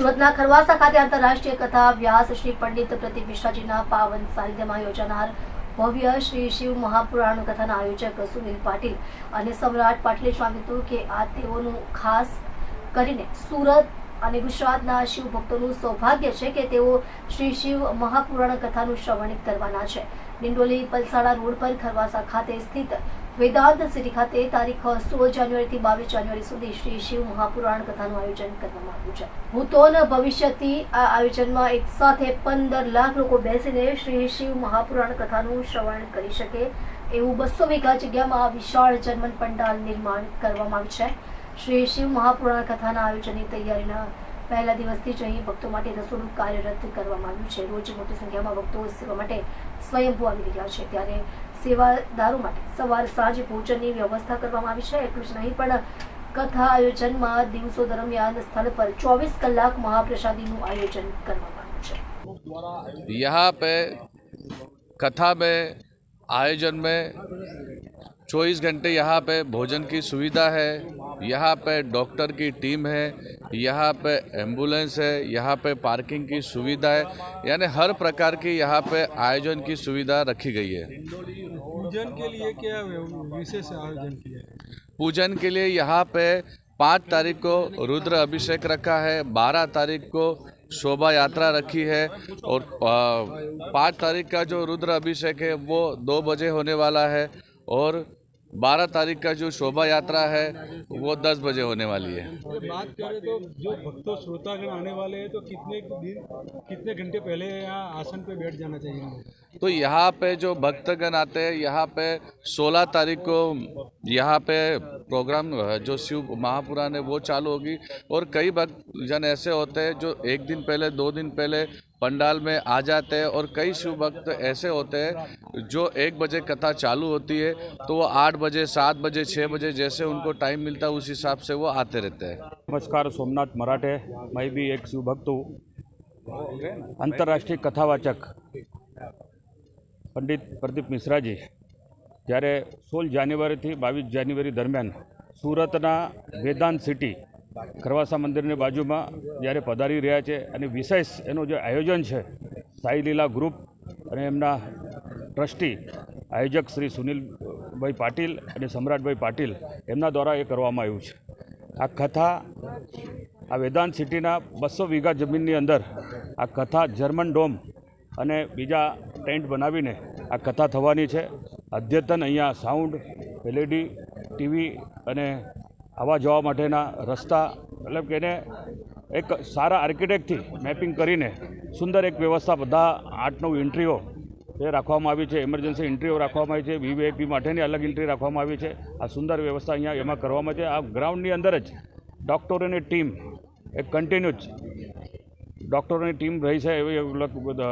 સુરતના ખરવાસા ખાતે આંતરરાષ્ટ્રીય કથા વ્યાસ શ્રી પંડિત પ્રતિક મિશ્રાજીના પાવન સાનિધ્યમાં યોજાનાર ભવ્ય શ્રી શિવ મહાપુરાણ કથાના આયોજક સુનિલ પાટીલ અને સમ્રાટ પાટીલે જણાવ્યું હતું કે આ તેઓનું ખાસ કરીને સુરત અને ગુજરાતના શિવ ભક્તોનું સૌભાગ્ય છે કે તેઓ શ્રી શિવ મહાપુરાણ કથાનું શ્રવણ કરવાના છે. ડિંડોલી પલસાડા રોડ પર ખરવાસા ખાતે સ્થિત વેદાંત સિટી ખાતે તારીખ સોળ જાન્યુઆરીથી બાવીસ જાન્યુઆરી સુધી શ્રી શિવ મહાપુરાણ કથાનું આયોજન કરવામાં આવ્યું છે. ભૂતોન ભવિષ્યથી આ આયોજનમાં એક સાથે પંદર લાખ લોકો બેસીને શ્રી શિવ મહાપુરાણ કથાનું શ્રવણ કરી શકે એવું બસો વીઘા જગ્યામાં વિશાળ જન્મન પંડાલ નિર્માણ કરવામાં આવ્યું છે. શ્રી શિવ મહાપુરાણ કથાના આયોજનની તૈયારીના પહેલા દિવસથી જ અહીં ભક્તો માટે રસોડું કાર્યરત કરવામાં આવ્યું છે. રોજ મોટી સંખ્યામાં ભક્તો સેવા માટે સ્વયંભૂ આવી રહ્યા છે. ત્યારે સેવાદારો માટે સવાર સાંજ ભોજનની વ્યવસ્થા કરવામાં આવી છે એટલું જ નહીં પણ કથા આયોજનમાં દિવસો દરમિયાન સ્થળ પર ચોવીસ કલાક મહાપ્રસાદીનું આયોજન કરવામાં આવ્યું છે यहाँ पे कथा में आयोजन में 24 घंटे यहाँ पे भोजन की सुविधा है यहाँ पे डॉक्टर की टीम है यहाँ पे एम्बुलेंस है यहाँ पे पार्किंग की सुविधा है यानी हर प्रकार की यहाँ पे आयोजन की सुविधा रखी गई है पूजन के लिए क्या विशेष आयोजन किया पूजन के लिए यहाँ पे पाँच तारीख को रुद्र अभिषेक रखा है, बारह तारीख को शोभा यात्रा रखी है और पाँच तारीख का जो रुद्र अभिषेक है वो दो बजे होने वाला है और बारह तारीख का जो शोभा यात्रा है वो दस बजे होने वाली है। बात करें तो जो भक्तों श्रोतागण आने वाले हैं तो कितने दिन कितने घंटे पहले यहाँ आसन पे बैठ जाना चाहिए तो यहाँ पे जो भक्तगण आते हैं यहाँ पे 16 तारीख को यहाँ पे प्रोग्राम जो शिव महापुराण है वो चालू होगी। और कई भक्त जन ऐसे होते हैं जो एक दिन पहले दो दिन पहले पंडाल में आ जाते हैं और कई शिव भक्त ऐसे होते हैं जो एक बजे कथा चालू होती है तो वो आठ बजे सात बजे छः बजे जैसे उनको टाइम मिलता है उस हिसाब से वो आते रहते हैं नमस्कार सोमनाथ मराठे मैं भी एक शिवभक्त हूँ अंतर्राष्ट्रीय कथावाचक પંડિત પ્રદીપ મિશ્રાજી જ્યારે સોળ જાન્યુઆરીથી બાવીસ જાન્યુઆરી દરમિયાન સુરતના વેદાંત સિટી ખરવાસા મંદિરની બાજુમાં જ્યારે પધારી રહ્યા છે અને વિશેષ એનું જે આયોજન છે, સાઈ લીલા ગ્રુપ અને એમના ટ્રસ્ટી આયોજક શ્રી સુનિલભાઈ પાટીલ અને સમ્રાટભાઈ પાટીલ એમના દ્વારા એ કરવામાં આવ્યું છે. આ કથા આ વેદાંત સિટીના બસો વીઘા જમીનની અંદર આ કથા જર્મન ડોમ અને બીજા ટેન્ટ બનાવીને આ કથા થવાની છે. અદ્યતન અહીંયા સાઉન્ડ, એલઈડી, ટીવી અને આવવા જવા માટેના રસ્તા, મતલબ કે એને એક સારા આર્કિટેક્ટથી મેપિંગ કરીને સુંદર એક વ્યવસ્થા બધા આઠ નવ એન્ટ્રીઓ એ રાખવામાં આવી છે એમરજન્સી એન્ટ્રીઓ રાખવામાં આવી છે વીવીઆઈપી માટેની અલગ એન્ટ્રી રાખવામાં આવી છે. આ સુંદર વ્યવસ્થા અહીંયા એમાં કરવામાં છે. આ ગ્રાઉન્ડની અંદર જ ડૉક્ટરોની ટીમ એક કન્ટિન્યુ જ ડૉક્ટરોની ટીમ રહી છે એવી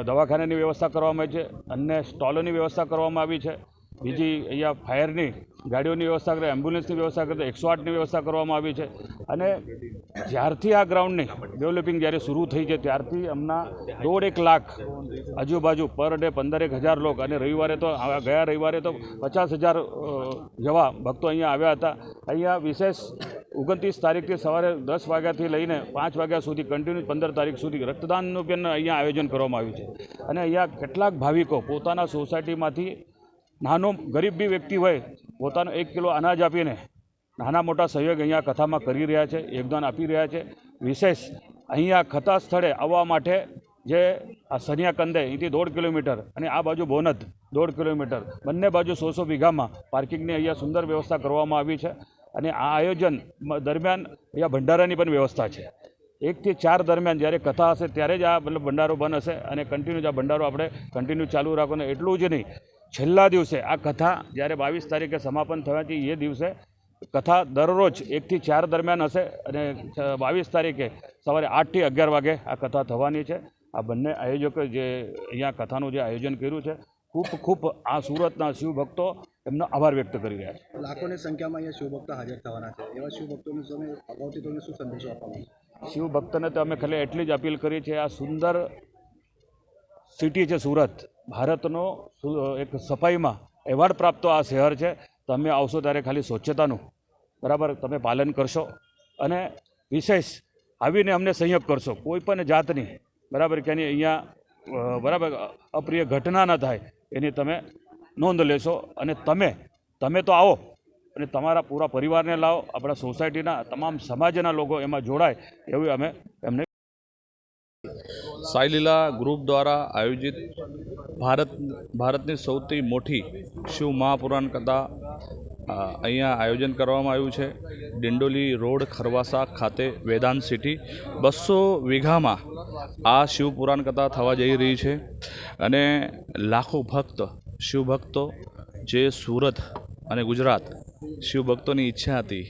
દવાખાનાની વ્યવસ્થા કરવામાં આવી છે. અન્ય સ્ટોલોની વ્યવસ્થા કરવામાં આવી છે. બીજી અહીંયા ફાયરની ગાડીઓની વ્યવસ્થા કરે, એમ્બ્યુલન્સની વ્યવસ્થા કરે એકસો આઠની વ્યવસ્થા કરવામાં આવી છે. અને જ્યારથી આ ગ્રાઉન્ડની ડેવલપિંગ જ્યારે શરૂ થઈ છે, ત્યારથી હમણાં દોઢ એક લાખ આજુબાજુ પર ડે પંદર એક હજાર લોકો. અને રવિવારે તો ગયા રવિવારે તો પચાસ હજાર જેવા ભક્તો અહીંયા આવ્યા હતા. અહીંયા વિશેષ ઓગણત્રીસ તારીખથી સવારે દસ વાગ્યાથી લઈને પાંચ વાગ્યા સુધી કન્ટિન્યુ પંદર તારીખ સુધી રક્તદાનનું પણ અહીંયા આયોજન કરવામાં આવ્યું છે. અને અહીંયા કેટલાક ભાવિકો પોતાના સોસાયટીમાંથી નાનો ગરીબ બી વ્યક્તિ હોય, પોતાનો એક કિલો અનાજ આપીને નાના મોટા સહયોગ અહીંયા કથામાં કરી રહ્યા છે, યોગદાન આપી રહ્યા છે. વિશેષ અહીંયા કથા સ્થળે આવવા માટે જે આ સનિયા કંદે અહીંથી દોઢ કિલોમીટર અને આ બાજુ બોનદ દોઢ કિલોમીટર, બંને બાજુ સો સો વીઘામાં પાર્કિંગની અહીંયા સુંદર વ્યવસ્થા કરવામાં આવી છે અને આ આયોજન દરમિયાન અહીંયા ભંડારાની પણ વ્યવસ્થા છે. એકથી ચાર દરમિયાન જ્યારે કથા હશે ત્યારે જ આ મતલબ ભંડારો બંધ હશે અને કન્ટિન્યુ જ આ ભંડારો આપણે કન્ટિન્યુ ચાલુ રાખવાનું, એટલું જ નહીં. છેલ્લા દિવસે આ કથા જ્યારે બાવીસ તારીખે સમાપન થવાથી એ દિવસે કથા દરરોજ એકથી ચાર દરમિયાન હશે અને બાવીસ તારીખે સવારે આઠથી અગિયાર વાગે આ કથા થવાની છે. આ બંને આયોજકો જે અહીંયા કથાનું જે આયોજન કર્યું છે ખૂબ ખૂબ આ સુરતના શિવભક્તો એમનો આભાર વ્યક્ત કરી રહ્યા છે. લાખોની સંખ્યામાં અહીંયા શિવભક્તો હાજર થવાના છે. એવા શિવભક્તોને તમે અગાઉથી તમને શું સંદેશો આપવાનો શિવભક્તને તો અમે ખાલી એટલી જ અપીલ કરી છે આ સુંદર સિટી છે સુરત. ભારતનો એક સફાઈમાં એવોર્ડ પ્રાપ્ત આ શહેર છે. તમે આવશો ત્યારે ખાલી સ્વચ્છતાનું, બરાબર? તમે પાલન કરશો અને વિશેષ આવીને અમને સંયોગ કરશો. કોઈ પણ જાતની બરાબર? કે અહીંયા બરાબર? અપ્રિય ઘટના ન થાય એની તમે નોંધ લેશો અને તમે તમે તો આવો અને તમારા પૂરા પરિવારને લાવો, આપણા સોસાયટીના તમામ સમાજના લોકો એમાં જોડાય એવું અમે એમને સાઈલીલા ગ્રુપ દ્વારા આયોજિત ભારત, ભારતની સૌથી મોટી શિવ મહાપુરાણ કથા અહીંયા આયોજન કરવામાં આવ્યું છે. ડિંડોલી રોડ ખરવાસા ખાતે વેદાંત સિટી. બસો વીઘામાં આ શિવપુરાણ કથા થવા જઈ રહી છે અને લાખો ભક્ત, શિવભક્તો જે સુરત અને ગુજરાત શિવભક્તોની ઈચ્છા હતી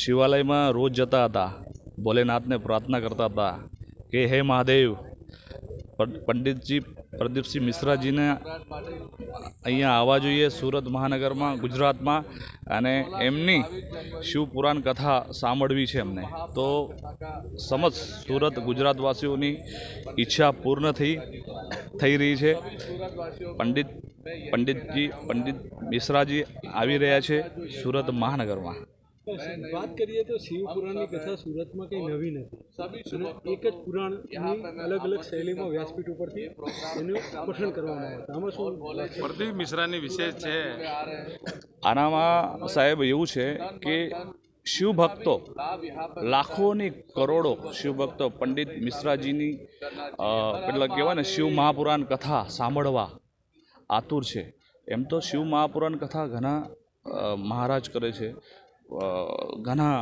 શિવાલયમાં રોજ જતા હતા, ભોલેનાથને પ્રાર્થના કરતા હતા કે હે મહાદેવ પંડિતજી, પ્રદીપસિંહ મિશ્રાજીને અહીંયા આવવા જોઈએ સુરત મહાનગરમાં, ગુજરાતમાં, અને એમની શિવપુરાણ કથા સાંભળવી છે અમને તો સમસ્ત સુરત ગુજરાતવાસીઓની ઈચ્છા પૂર્ણ થઈ થઈ રહી છે. પંડિત, પંડિતજી, પંડિત મિશ્રાજી આવી રહ્યા છે સુરત મહાનગરમાં. વાત કરીએ તો શિવ પુરાણની કથા સુરતમાં કંઈ નવી નથી. એક જ પુરાણની અલગ અલગ શૈલીમાં વ્યાસપીઠ ઉપરથી એનું પઠન કરવામાં આવે. આમાં શું પ્રદીપ મિશ્રાની વિશેષ છે. આનામાં સાહેબ એવું છે કે શિવભક્તો લાખોની કરોડો શિવભક્તો પંડિત મિશ્રાજીની એટલે કહેવાય ને શિવ મહાપુરાણ કથા સાંભળવા આતુર છે. એમ તો શિવ મહાપુરાણ કથા ઘણા મહારાજ કરે છે. ઘણા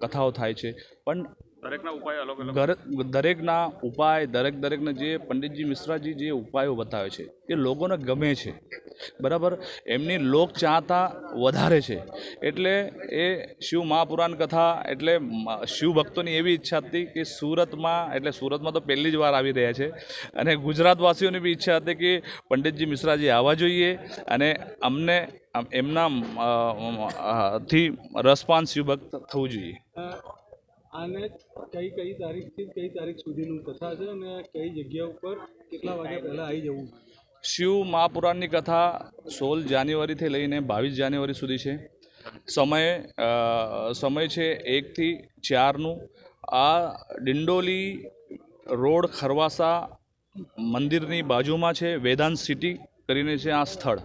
કથાઓ થાય છે. પણ દરેકના ઉપાય અલગ અલગ દરેકના ઉપાય દરેક દરેકના જે પંડિતજી મિશ્રાજી જે ઉપાયો બતાવે છે એ લોકોને ગમે છે. બરાબર? એમની લોક ચાહતા વધારે છે. એટલે એ શિવ મહાપુરાણ કથા એટલે શિવ ભક્તોની એવી ઈચ્છા હતી કે સુરતમાં એટલે સુરતમાં તો પહેલી જ વાર આવી રહ્યા છે. અને ગુજરાતવાસીઓની બી ઈચ્છા હતી કે પંડિતજી મિશ્રાજી આવવા જોઈએ અને અમને એમના થી રસપાન શિવભક્ત થવું જોઈએ. આને કઈ કઈ તારીખથી કઈ તારીખ સુધીનું કથા છે અને કઈ જગ્યા ઉપર કેટલા વાગ્યા પહેલાં આવી જવું? શિવ મહાપુરાણની કથા સોળ જાન્યુઆરીથી લઈને બાવીસ જાન્યુઆરી સુધી છે. સમય સમય છે એકથી ચારનું આ ડિંડોલી રોડ ખરવાસા મંદિરની બાજુમાં છે, વેદાંત સિટી કરીને છે આ સ્થળ.